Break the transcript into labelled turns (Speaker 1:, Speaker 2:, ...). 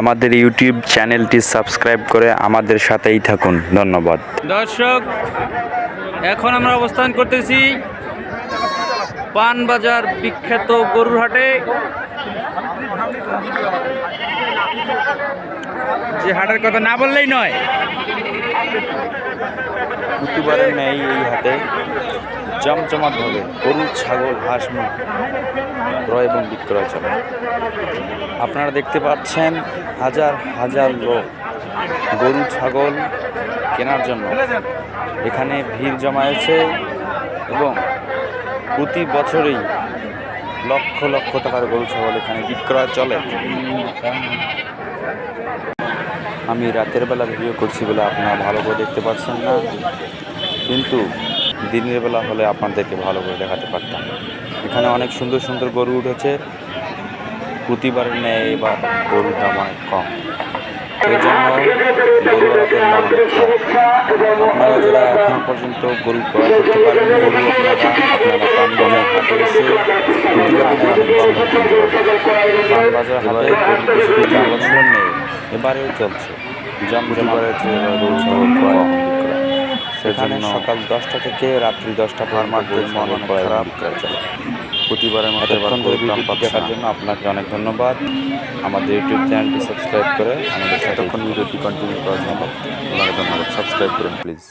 Speaker 1: আমাদের ইউটিউব চ্যানেলটি সাবস্ক্রাইব করে আমাদের সাথেই থাকুন। ধন্যবাদ।
Speaker 2: দর্শক এখন আমরা অবস্থান করতেছি পানবাজার বিখ্যাত গরুর হাটে। যে হাটের কথা না বললেই নয়।
Speaker 1: প্রতিবারের ন্যায় এই হাটে। জমজমাটভাবে গরু ছাগল, হাঁস, মুরগি ক্রয় এবং বিক্রয় চলে। আপনারা দেখতে পাচ্ছেন হাজার হাজার লোক গরু, ছাগল কেনার জন্য এখানে ভিড় জমায়েছে এবং প্রতি বছরেই লক্ষ লক্ষ টাকার গরু, ছাগল এখানে বিক্রয় চলে। আমি রাতের বেলা ভিডিও করছি বলে আপনারা ভালো করে দেখতে পাচ্ছেন না। কিন্তু দিনের বেলা হলে আপনাদেরকে ভালো করে দেখাতে পারতাম। এখানে অনেক সুন্দর সুন্দর গরু উঠেছে। প্রতিবারের ন্যায় এবার গরুর দাম অনেক কম। এই জন্য। আপনারা যারা এখন পর্যন্ত গরু ক্রয় করতে পারেন গরু আপনারা গরু নেই এবারেও চলছে ছাগল ক্রয় এবং বিক্রয় সেখানে সকাল দশটা থেকে রাত্রি দশটা ফার্মারদের মন খারাপ চলে প্রতিবারের মতো ভিডিওটি দেখার জন্য আপনাকে অনেক ধন্যবাদ। আমাদের ইউটিউব চ্যানেলটি সাবস্ক্রাইব করে আমাদের সাথে ভিডিওটি কন্টিনিউ করার জন্য আপনাকে ধন্যবাদ। সাবস্ক্রাইব করুন প্লিজ